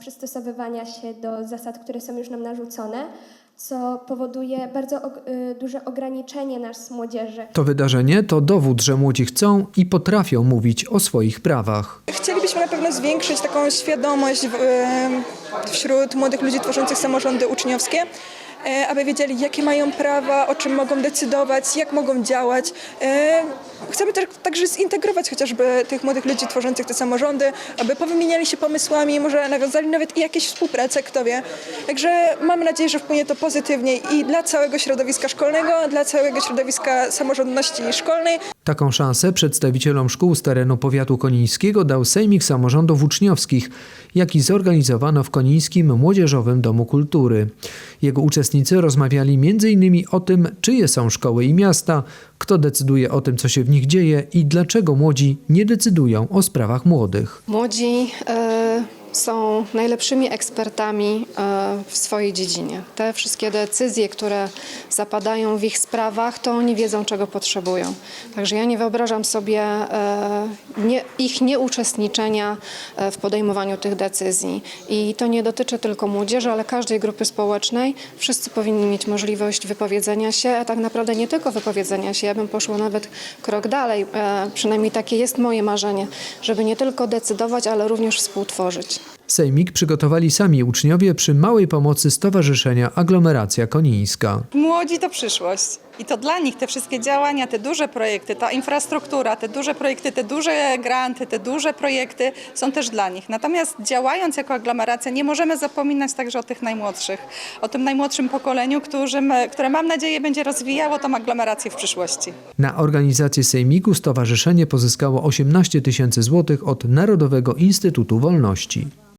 przystosowywania się do zasad, które są już nam narzucone, co powoduje bardzo og- y, duże ograniczenie nas młodzieży. To wydarzenie to dowód, że młodzi chcą i potrafią mówić o swoich prawach. Chcielibyśmy na pewno zwiększyć taką świadomość w, em, wśród młodych ludzi tworzących samorządy uczniowskie, aby wiedzieli, jakie mają prawa, o czym mogą decydować, jak mogą działać. E, Chcemy też, także zintegrować chociażby tych młodych ludzi tworzących te samorządy, aby powymieniali się pomysłami, może nawiązali nawet i jakieś współpracę, kto wie. Także mamy nadzieję, że wpłynie to pozytywnie i dla całego środowiska szkolnego, dla całego środowiska samorządności szkolnej, Taką szansę przedstawicielom szkół z terenu powiatu konińskiego dał Sejmik Samorządów Uczniowskich, jaki zorganizowano w Konińskim Młodzieżowym Domu Kultury. Jego uczestnicy rozmawiali m.in. o tym, czyje są szkoły i miasta, kto decyduje o tym, co się w nich dzieje i dlaczego młodzi nie decydują o sprawach młodych. Młodzi e, są najlepszymi ekspertami e, w swojej dziedzinie. Te wszystkie decyzje, które zapadają w ich sprawach, to oni wiedzą, czego potrzebują. Także ja nie wyobrażam sobie e, ich nieuczestniczenia e, w podejmowaniu tych decyzji. I to nie dotyczy tylko młodzieży, ale każdej grupy społecznej. Wszyscy powinni mieć możliwość wypowiedzenia się, a tak naprawdę nie tylko wypowiedzenia się. Ja bym poszła nawet krok dalej. Przynajmniej takie jest moje marzenie, żeby nie tylko decydować, ale również współtworzyć. Sejmik przygotowali sami uczniowie przy małej pomocy Stowarzyszenia Aglomeracja Konińska. Młodzi to przyszłość. I to dla nich te wszystkie działania, te duże projekty, ta infrastruktura, te duże projekty, te duże granty, te duże projekty są też dla nich. Natomiast działając jako aglomeracja nie możemy zapominać także o tych najmłodszych, o tym najmłodszym pokoleniu, które mam nadzieję będzie rozwijało tą aglomerację w przyszłości. Na organizację Sejmiku stowarzyszenie pozyskało 18 tysięcy złotych od Narodowego Instytutu Wolności.